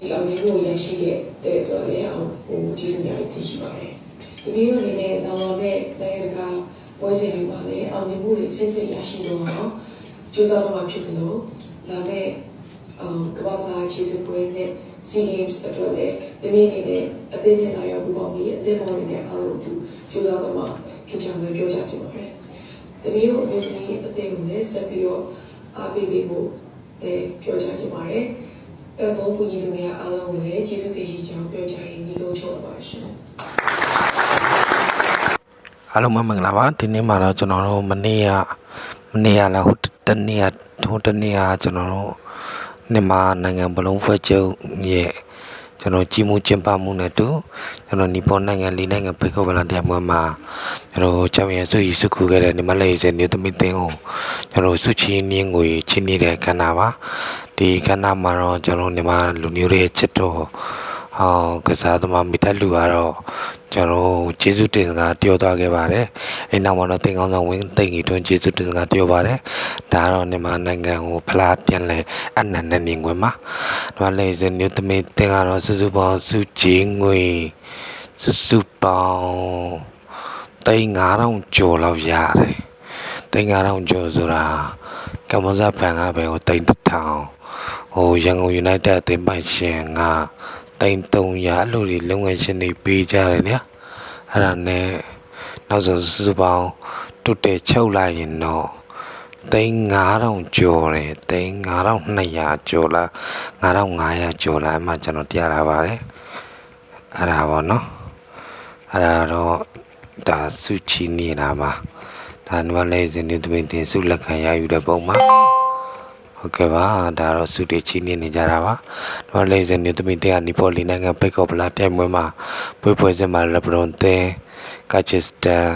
ဒီအောင်မြင်မှုရရှိခဲ့တဲ့အတွက်လည်းအောင်ဟိုကျေးဇူးများကြီးတင်ရှိပါတယ်။ဒီဗီဒီယိုအနေနဲ့တော့တော့နဲ့နိုင်ငံတကာပွဲစဉ်တွေမှာလည်းအောင်မြင်မှုတွေစစ်စစ်ရရှိတော့အောင်ကြိုးစားတော့မှာဖြစ်တယ်လို့လာမဲ့အမ်ကမ္ဘာ့ဘာချီစပွဲနဲ့ SEA Games အတွက်လည်းဒီနေ့အနေနဲ့အသင်းနဲ့လာရောက်ပူးပေါင်းပြီးအသင်းပေါ်တွေနဲ့အားလုံးသူကြိုးစားတော့မှာဖြစ်ချင်တယ်ပြောချင်ပါတယ်။ဒီဗီဒီယိုအမျိုးသမီးအသင်းကိုလည်းဆက်ပြီးတော့အားပေးပေးဖို့လည်းပြောချင်ပါတယ်။ ပတ်ပေါ်ကူညီသူများအားလုံးကိုလည်းကျေးဇူးတင်ရှိကြောင်းပြောကြရင်ဒီလိုချုပ်ပါရှင်အားလုံးပဲမင်္ဂလာပါဒီနေ့မှာတော့ကျွန်တော်တို့မနေ့ကမနေ့ကလားဟိုတနေ့ကဟိုတနေ့ကကျွန်တော်တို့မြန်မာနိုင်ငံဘလုံးဖွဲ့ချုပ်ရဲ့ကျွန်တော်ကြီးမှုကျင်းပမှုနဲ့တူကျွန်တော်နီပေါ်နိုင်ငံလေးနိုင်ငံဖိတ်ခေါ်ပလာတရားပွဲမှာကျွန်တော်ချမ်းရဆုရည်စုခုခဲ့တဲ့ညီမလေးရဲ့နေသမီးတင်းကိုကျွန်တော်စုချင်းနင်းငွေချင်းနေတဲ့ကဏ္ဍပါ ဒီကဏ္ဍမှာတော့ကျွန်တော်ညီမလူမျိုးတွေချစ်တော့ဟောကစားသမားမိတက်လူကတော့ကျွန်တော်ကျေးဇူးတင်စကားပြောသွားခဲ့ပါတယ်။အဲနောက်မှာတော့တင်ကောင်းဆောင်ဝင်းတိတ်ကြီးတွင်ကျေးဇူးတင်စကားပြောပါတယ်။ဒါကတော့မြန်မာနိုင်ငံကိုဖလားပြန်လဲအနန္တနေငွေမှာဒီမှာလေစညသမီးတင်ကတော့စုစုပေါင်းစုချေငွေစုစုပေါင်းတိတ်9000ကျော်လောက်ရတယ်။တိတ်9000ကျော်ဆိုတာကမ္ဘောဇဘန်ကပဲဟိုတိတ်တစ်ထောင် ဟိုရန်ကုန် United အသင်းပိုင်ရှင်ကတိန်300အဲ့လိုတွေလုံငယ်ရှင်တွေပေးကြတယ်ဗျာအဲ့ဒါနဲ့နောက်ဆုံးစုစုပေါင်းတွတ်တဲ့ချုပ်လိုက်ရင်တော့တိန်9000ကျော်တယ်တိန်9200ကျော်လား9500ကျော်လားအမှကျွန်တော်တရားလာပါတယ်အဲ့ဒါပါနော်အဲ့ဒါတော့ဒါစုချီနေတာပါဒါနဝလေးစနေသမင်တင်စုလက်ခံရယူတဲ့ပုံမှာ ဟုတ်ကဲ့ပါဒါတော့စုတွေချီးနေနေကြတာပါတော့လေစင်နေသမီးတဲ့နီပေါ်လီနိုင်ငံပိတ်ကောပလာတိုင်မွေးမှာပွဲပွဲစင်မှာလက်ဘရွန်တဲ့ကာချစ်တန်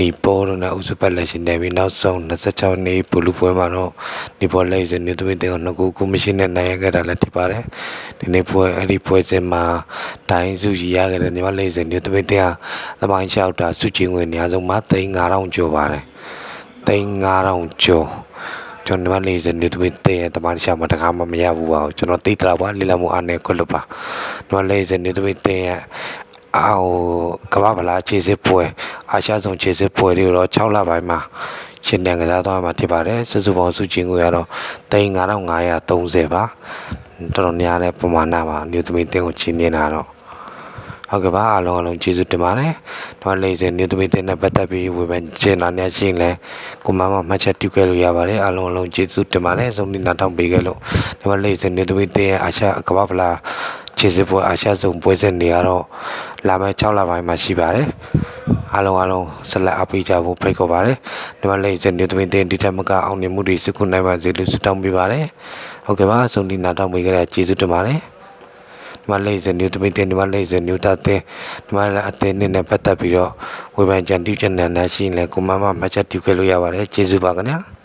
နီပေါ်တို့နဲ့ဥစပတ်လက်ရှင်နေပြီးနောက်ဆုံး26နှစ်ဘလူးပွဲမှာတော့နီပေါ်လေစင်နေသမီးတဲ့ကိုငကူကူမရှိနဲ့နိုင်ရခဲ့တာလည်းဖြစ်ပါတယ်ဒီနေ့ပွဲအဲ့ဒီပွဲစင်မှာတိုင်းစုရည်ရခဲ့တဲ့ညီမလေးစင်နေသမီးတဲ့သမိုင်းလျှောက်တာစုချင်းဝင်အများဆုံးမှာ35000ကျော်ပါတယ်35000ကျော် ကျွန်တော်ဒီမှာလေးစနေသမီးတဲ့တမန်ရှာမတကားမမရဘူးပါကျွန်တော်သိတလာပါလီလာမအားနဲ့ခွလို့ပါဒီမှာလေးစနေသမီးတဲ့အာဟိုကမ္ဘာဗလာခြေစစ်ပွဲအာရှဆုံးခြေစစ်ပွဲတွေတော့6လပိုင်းမှာရှင်တန်ကစားသွားမှာဖြစ်ပါတယ်စုစုပေါင်းစုချင်းကိုရတော့3530ပါတော်တော်များတဲ့ပမာဏပါမြို့သမီးတင်းကိုချင်းနေတာတော့ ဟုတ်ကဲ့ပါအားလုံးအလုံးကျေးဇူးတင်ပါတယ်။ဒီမှာလေးစင်မြို့သမီးတင်းနဲ့ပတ်သက်ပြီးဝေဖန်ချင်တာများရှိရင်လည်းကိုမမမှတ်ချက်ပြုခဲ့လို့ရပါတယ်။အားလုံးအလုံးကျေးဇူးတင်ပါတယ်။ဆုံးနေနာထောင်ပေးခဲ့လို့ဒီမှာလေးစင်မြို့သမီးတင်းရဲ့အာရှကမ္ဘာဖလားခြေစစ်ပွဲအာရှစုံပွဲစဉ်တွေကတော့လာမယ့်6လပိုင်းမှာရှိပါတယ်။အားလုံးအားလုံးဆက်လက်အားပေးကြဖို့ဖိတ်ခေါ်ပါတယ်။ဒီမှာလေးစင်မြို့သမီးတင်းဒီထက်မကအောင်မြင်မှုတွေစုခုနိုင်ပါစေလို့ဆုတောင်းပေးပါတယ်။ဟုတ်ကဲ့ပါဆုံးနေနာထောင်ပေးခဲ့တဲ့ကျေးဇူးတင်ပါတယ်။ ဒီမှာလေးစနူသမီးတင်ဒီမှာလေးစနူတာတင်ဒီမှာလည်းအတင်းနဲ့ပတ်သက်ပြီးတော့ဝေဖန်ကြံပြုချက်နဲ့ရှိရင်လည်းကိုမမမှတ်ချက်ပြုခဲ့လို့ရပါတယ်ကျေးဇူးပါခင်ဗျာ